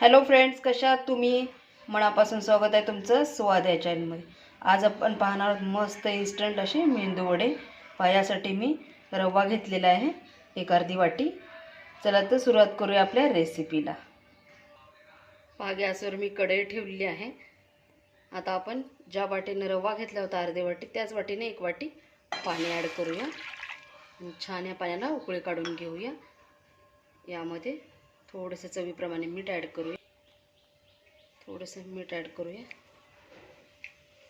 Hello friends कशा तुम्ही? मनापासून स्वागत आहे तुमचं स्वाद या चॅनलमध्ये आज आपण पाहणार आहोत मस्त इन्स्टंट असे मेंदू वडे. पहा मी रवा घेतलेला आहे एक अर्धी वाटी. चला तर सुरुवात करूया आपल्या रेसिपीला पहा गॅसवर मी कढई ठेवलेली आहे. आता आपण ज्या वाटीने रवा घेतला होता अर्धी वाटी त्याच वाटीने एक वाटी पाणी ॲड करूया. छान या पाण्याला उकळी काढून घेऊया. यामध्ये थोडंसं चवीप्रमाणे मीठ ॲड करूया. थोडंसं मीठ ॲड करूया.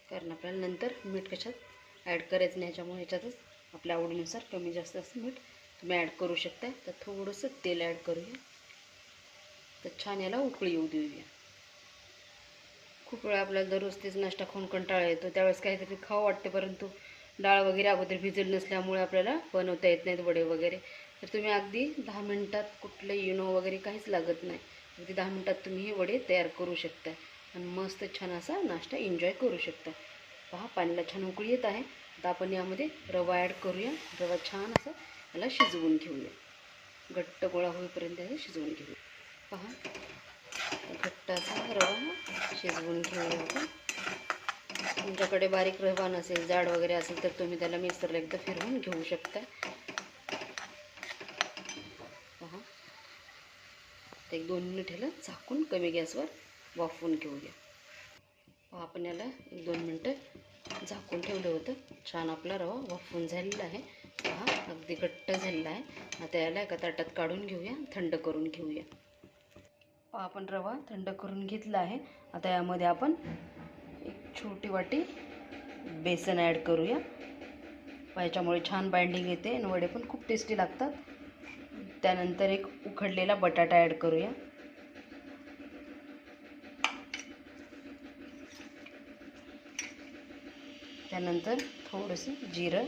कारण आपल्याला नंतर मीठ कशात ॲड करायचं नाही ह्याच्यामुळे ह्याच्यातच आपल्या आवडीनुसार कमी जास्त असं मीठ तुम्ही ॲड करू शकता तर थोडंसं तेल ॲड करूया. तर छान याला उकळी येऊ देऊया. खूप वेळा आपल्याला दररोज तेच नाश्ता खाऊन कंटाळा येतो. त्यावेळेस काहीतरी खावं वाटते परंतु डाळ वगैरे अगोदर भिजल नसल्यामुळे आपल्याला बनवता येत नाहीत वडे वगैरे. तर तुम्ही अगदी दहा मिनटात कुठलं इनो वगैरे काहीच लागत नाही. अगदी दहा मिनटात तुम्ही हे वडे तयार करू शकता. आणि मस्त छान असा नाश्ता एन्जॉय करू शकता. पहा पाण्याला छान उकळी येत आहे. आता आपण यामध्ये रवा ॲड करूया. रवा छान असा याला शिजवून घेऊया. घट्ट गोळा होईपर्यंत याला शिजवून घेऊया. पहा घट्ट असा रवा शिजवून घेऊया आपण. तुमच्याकडे बारीक रवा नसेल जाड वगैरे असेल तर तुम्ही त्याला मिक्सरला एकदा फिरवून घेऊ शकता पहा तर एक दोन मिनिट ह्याला झाकून कमी गॅसवर वाफवून घेऊया. आपण याला एक दोन मिनटं झाकून ठेवलं होतं. छान आपला रवा वाफवून झालेला आहे. हा अगदी घट्ट झालेला आहे. आता याला एका ताटात काढून घेऊया थंड करून घेऊया. आपण रवा थंड करून घेतला आहे. आता यामध्ये आपण एक छोटी वाटी बेसन ॲड करूया. याच्यामुळे छान बाइंडिंग येते आणि वडे पण खूप टेस्टी लागतात. त्यानंतर एक उखडलेला बटाटा ॲड करूया. त्यानंतर थोडंसं जिरं.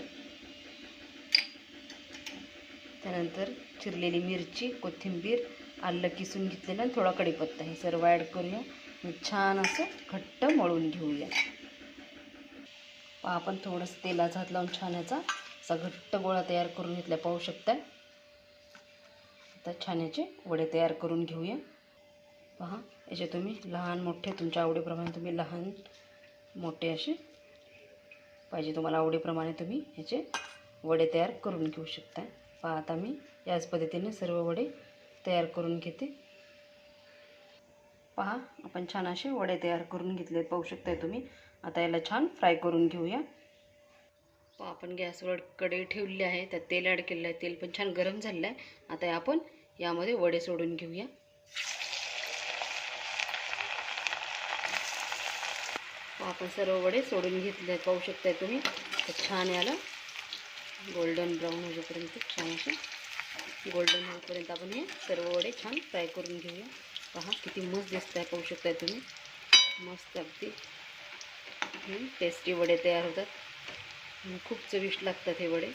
त्यानंतर चिरलेली मिरची कोथिंबीर आलं किसून घेतलेलं आणि थोडा कढीपत्ता हे सर्व ॲड करूया. छान असं घट्ट मळून घेऊया. आपण थोडंसं तेलाचा हात लावून छान याचा असा घट्ट गोळा तयार करून घेतला. पाहू शकता आता छान याचे वडे तयार करून घेऊया. पहा याचे तुम्ही लहान मोठे तुमच्या आवडीप्रमाणे तुम्ही लहान मोठे असे पाहिजे तुम्हाला आवडीप्रमाणे तुम्ही याचे वडे तयार करून घेऊ शकता. पहा आता मी याच पद्धतीने सर्व वडे तयार करून घेते. पहा आपण छान असे वडे तयार करून घेतले. पाहू शकताय तुम्ही. आता याला छान फ्राय करून घेऊया. आपण गॅसवर कढई ठेवलेली आहे त्यात तेल ॲड केलेलं आहे तेल पण छान गरम झालेलं आहे. आता आपण यामध्ये वडे सोडून घेऊया. आपण सर्व वडे सोडून घेतले पाहू शकताय तुम्ही. तर छान याला गोल्डन ब्राऊन होईपर्यंत छान असे गोल्डन होईपर्यंत आपण हे सर्व वडे छान फ्राय करून घेऊया. पहा किती मस्त दिसत आहे पाहू शकताय तुम्ही. मस्त अगदी. टेस्टी वडे तयार होतात. खूप चविष्ट लागतात हे वडे.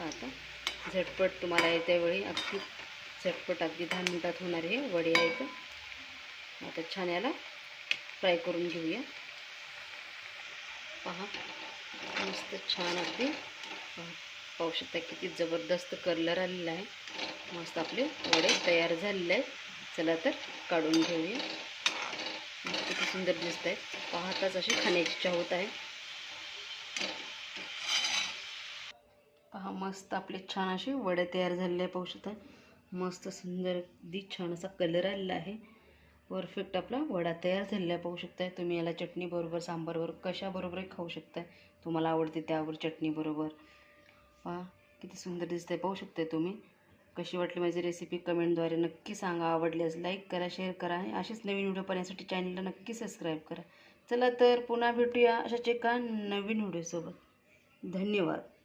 आता झटपट तुम्हाला येत्या वेळी अगदी झटपट अगदी दहा मिनटात होणारे हे वडे आहेत. आता छान याला फ्राय करून घेऊया. पहा. मस्त छान अगदी. पाहू. शकता किती जबरदस्त कलर आलेला आहे. मस्त आपले वडे तयार झालेले आहेत. चला तर काढून घेऊया. किती सुंदर दिसत आहेत. पाहताच अशी खाण्याची इच्छा होत आहे. पहा मस्त आपले छान असे वडे तयार झालेले आहे पाहू शकता. मस्त सुंदर अगदी छान असा कलर आलेला आहे. परफेक्ट आपला वडा तयार झालेला आहे पाहू शकताय. तुम्ही याला चटणीबरोबर सांबारबरोबर कशाबरोबरही खाऊ शकताय. तुम्हाला आवडते त्यावर चटणीबरोबर पहा किती सुंदर दिसतंय पाहू शकताय तुम्ही. कशी वाटली माझी रेसिपी कमेंटद्वारे नक्की सांगा. आवडल्यास लाईक करा शेअर करा आणि असेच नवीन व्हिडिओ पाहण्यासाठी चॅनलला नक्की सबस्क्राईब करा. चला तर पुन्हा भेटूया अशाच एका नवीन व्हिडिओसोबत धन्यवाद.